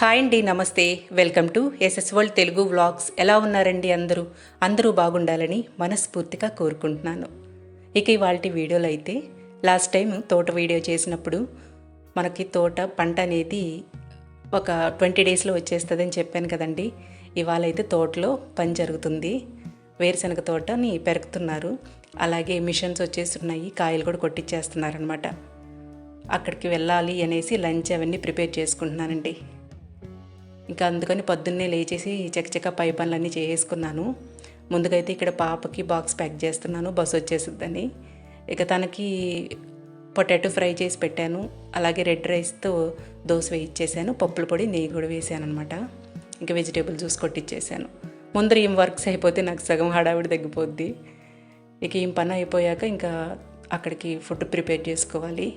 Hi అండి namaste. Welcome to SS world Telugu vlogs. ఎలా ఉన్నారండి అందరూ? అందరూ బాగుండాలని మనస్ఫూర్తిగా కోరుకుంటున్నాను. ఇక ఇవాళ వీడియోలు అయితే లాస్ట్ టైం తోట వీడియో చేసినప్పుడు మనకి తోట పంట అనేది ఒక ట్వంటీ డేస్లో వచ్చేస్తుందని చెప్పాను కదండి. ఇవాళ అయితే తోటలో పని జరుగుతుంది. వేరుశనగ తోటని పెరుగుతున్నారు అలాగే మిషన్స్ వచ్చేస్తున్నాయి. కాయలు కూడా కొట్టించేస్తున్నారనమాట అక్కడికి వెళ్ళాలి అనేసి లంచ్ అవన్నీ ప్రిపేర్ చేసుకుంటున్నానండి. ఇంకా అందుకని పొద్దున్నే లేచేసి చకచక పై పనులన్నీ చేసుకున్నాను ముందుగైతే ఇక్కడ పాపకి బాక్స్ ప్యాక్ చేస్తున్నాను. బస్సు వచ్చేసిద్దని. ఇక తనకి పొటాటో ఫ్రై చేసి పెట్టాను. అలాగే రెడ్ రైస్తో దోశ వేయించేసాను పప్పుల పొడి నెయ్యి కూడా వేసాను అనమాట ఇంకా వెజిటేబుల్ జ్యూస్ కొట్టించేసాను ముందర ఏం వర్క్స్ అయిపోతే నాకు సగం హడావిడి తగ్గిపోద్ది. ఇక ఏం పని అయిపోయాక ఇంకా అక్కడికి ఫుడ్ ప్రిపేర్ చేసుకోవాలి.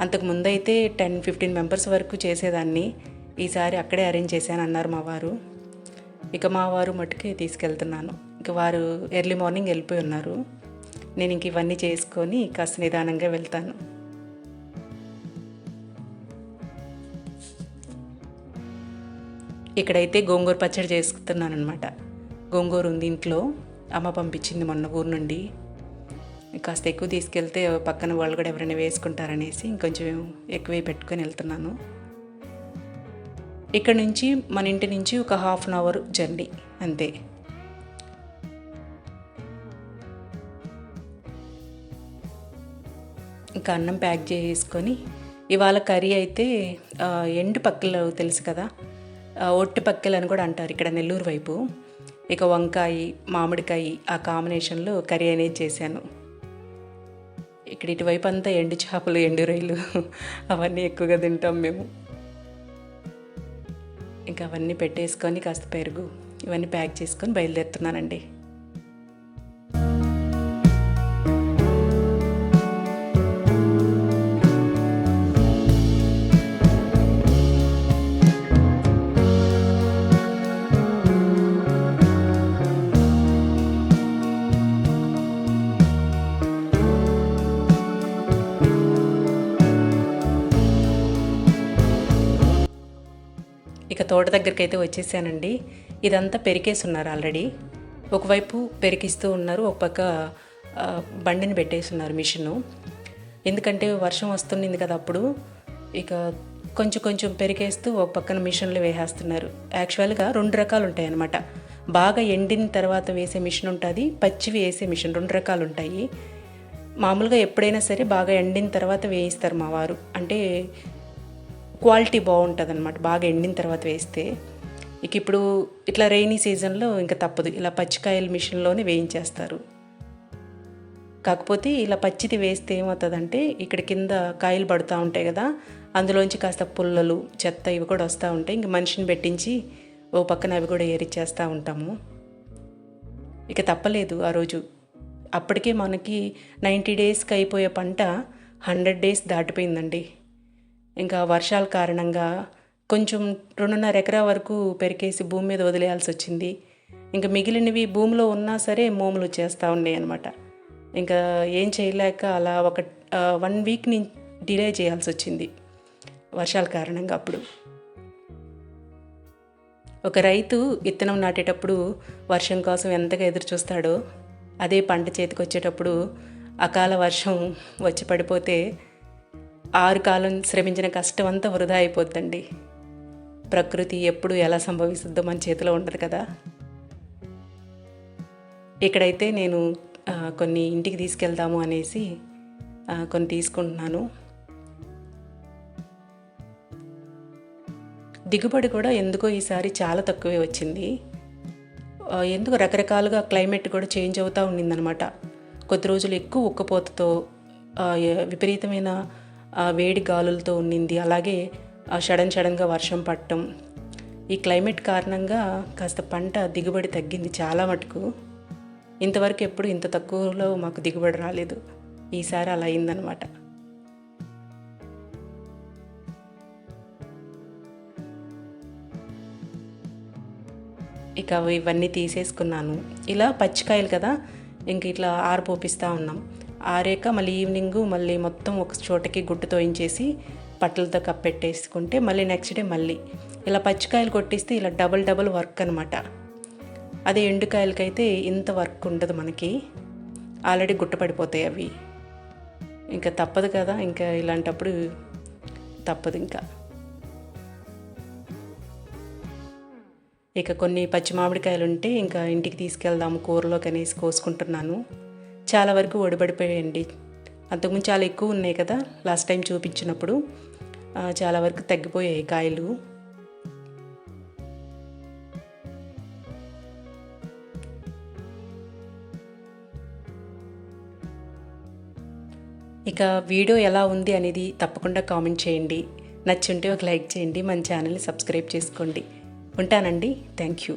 అంతకు ముందైతే టెన్ ఫిఫ్టీన్ మెంబర్స్ వరకు చేసేదాన్ని. ఈసారి అక్కడే అరేంజ్ చేశాను అన్నారు మా వారు. ఇక మా వారు మట్టుకే తీసుకెళ్తున్నాను. ఇక వారు ఎర్లీ మార్నింగ్ వెళ్ళిపోయి ఉన్నారు. నేను ఇంక ఇవన్నీ చేసుకొని కాస్త నిదానంగా వెళ్తాను. ఇక్కడైతే గోంగూర పచ్చడి చేసుకుతున్నాను అనమాట గోంగూర ఉంది ఇంట్లో. అమ్మ పంపించింది మొన్న ఊరు నుండి. కాస్త ఎక్కువ తీసుకెళ్తే పక్కన వాళ్ళు కూడా ఎవరైనా వేసుకుంటారనేసి ఇంకొంచెం ఎక్కువే పెట్టుకొని వెళ్తున్నాను. ఇక్కడ నుంచి మన ఇంటి నుంచి ఒక హాఫ్ అన్ అవర్ జర్నీ అంతే. ఇంకా అన్నం ప్యాక్ చేసుకొని ఇవాళ కర్రీ అయితే ఎండు పక్కలు తెలుసు కదా? ఒట్టు ఒట్టి పక్కలు అని కూడా అంటారు ఇక్కడ నెల్లూరు వైపు. ఇక వంకాయ మామిడికాయ ఆ కాంబినేషన్లో కర్రీ అనేది చేశాను. ఇక్కడ ఇటువైపు అంతా ఎండు చేపలు ఎండు రొయ్యలు అవన్నీ ఎక్కువగా తింటాం మేము. ఇంకా అవన్నీ పెట్టేసుకొని కాస్త పెరుగు ఇవన్నీ ప్యాక్ చేసుకొని బయలుదేరుతున్నానండి. ఇక తోట దగ్గరికి అయితే వచ్చేసానండి. ఇదంతా పెరికేసి ఉన్నారు ఆల్రెడీ. ఒకవైపు పెరికిస్తూ ఉన్నారు ఒక పక్క బండిని పెట్టేసి ఉన్నారు మిషను. ఎందుకంటే వర్షం వస్తుంది కదా అప్పుడు. ఇక కొంచెం కొంచెం పెరికేస్తూ ఒక పక్కన మిషన్లు వేసేస్తున్నారు. యాక్చువల్గా రెండు రకాలు ఉంటాయి అన్నమాట బాగా ఎండిన తర్వాత వేసే మిషన్ ఉంటుంది పచ్చివి వేసే మిషన్ రెండు రకాలు ఉంటాయి మామూలుగా ఎప్పుడైనా సరే బాగా ఎండిన తర్వాత వేయిస్తారు మా వారు. అంటే క్వాలిటీ బాగుంటుంది అనమాట బాగా ఎండిన తర్వాత వేస్తే. ఇక ఇప్పుడు ఇట్లా రైనీ సీజన్లో ఇంకా తప్పదు. ఇలా పచ్చికాయల మిషన్లోనే వేయించేస్తారు. కాకపోతే ఇలా పచ్చిది వేస్తే ఏమవుతుందంటే ఇక్కడ కింద కాయలు పడుతూ ఉంటాయి కదా అందులోంచి కాస్త పుల్లలు చెత్త ఇవి కూడా వస్తూ ఉంటాయి. ఇంక మనిషిని పెట్టించి ఓ పక్కన అవి కూడా ఏరిచ్చేస్తూ ఉంటాము. ఇక తప్పలేదు ఆ రోజు. అప్పటికే మనకి నైంటీ డేస్కి అయిపోయే పంట హండ్రెడ్ డేస్ దాటిపోయిందండి. ఇంకా వర్షాల కారణంగా కొంచెం రెండున్నర ఎకరా వరకు పెరికేసి భూమి మీద వదిలేయాల్సి వచ్చింది. ఇంకా మిగిలినవి భూమిలో ఉన్నా సరే మోములు చేస్తూ ఉన్నాయి అనమాట ఇంకా ఏం చేయలేక అలా ఒక వన్ వీక్ని డిలే చేయాల్సి వచ్చింది వర్షాల కారణంగా అప్పుడు. ఒక రైతు విత్తనం నాటేటప్పుడు వర్షం కోసం ఎంతగా ఎదురు చూస్తాడో అదే పంట చేతికి వచ్చేటప్పుడు అకాల వర్షం వచ్చి పడిపోతే ఆరు కాలం శ్రమించిన కష్టం అంతా వృధా అయిపోద్దండి. ప్రకృతి ఎప్పుడు ఎలా సంభవిస్తుందో మన చేతిలో ఉండదు కదా. ఇక్కడైతే నేను కొన్ని ఇంటికి తీసుకెళ్దాము అనేసి కొన్ని తీసుకుంటున్నాను. దిగుబడి కూడా ఎందుకో ఈసారి చాలా తక్కువే వచ్చింది. ఎందుకు రకరకాలుగా క్లైమేట్ కూడా చేంజ్ అవుతూ ఉండిందనమాట కొద్ది రోజులు ఎక్కువ ఉక్కపోతతో విపరీతమైన వేడి గాలులతో ఉండింది అలాగే సడన్ సడన్గా వర్షం పట్టడం. ఈ క్లైమేట్ కారణంగా కాస్త పంట దిగుబడి తగ్గింది చాలా మటుకు. ఇంతవరకు ఎప్పుడు ఇంత తక్కువలో మాకు దిగుబడి రాలేదు. ఈసారి అలా అయిందనమాట ఇక అవి ఇవన్నీ తీసేసుకున్నాను. ఇలా పచ్చికాయలు కదా ఇంక ఇట్లా ఆరిపోపిస్తూ ఉన్నాం. ఆరాక మళ్ళీ ఈవినింగ్ మళ్ళీ మొత్తం ఒక చోటకి గుడ్డు తోయించేసి బట్టలతో కప్పెట్టేసుకుంటే మళ్ళీ నెక్స్ట్ డే మళ్ళీ. ఇలా పచ్చికాయలు కొట్టిస్తే ఇలా డబుల్ డబుల్ వర్క్ అనమాట అదే ఎండుకాయలకైతే ఇంత వర్క్ ఉండదు మనకి. ఆల్రెడీ గుట్టపడిపోతాయి అవి. ఇంకా తప్పదు కదా ఇంకా ఇలాంటప్పుడు తప్పదు ఇంకా. ఇక కొన్ని పచ్చి మామిడికాయలు ఉంటే ఇంకా ఇంటికి తీసుకెళ్దాము కూరలోకి అనేసి కోసుకుంటున్నాను. చాలా వరకు ఒడిపడిపోయాయండి అంతకుముందు చాలా ఎక్కువ ఉన్నాయి కదా లాస్ట్ టైం చూపించినప్పుడు. చాలా వరకు తగ్గిపోయాయి కాయలు. ఇక వీడియో ఎలా ఉంది అనేది తప్పకుండా కామెంట్ చేయండి. నచ్చుంటే ఒక లైక్ చేయండి. మన ఛానల్ని సబ్స్క్రైబ్ చేసుకోండి. ఉంటానండి. Thank you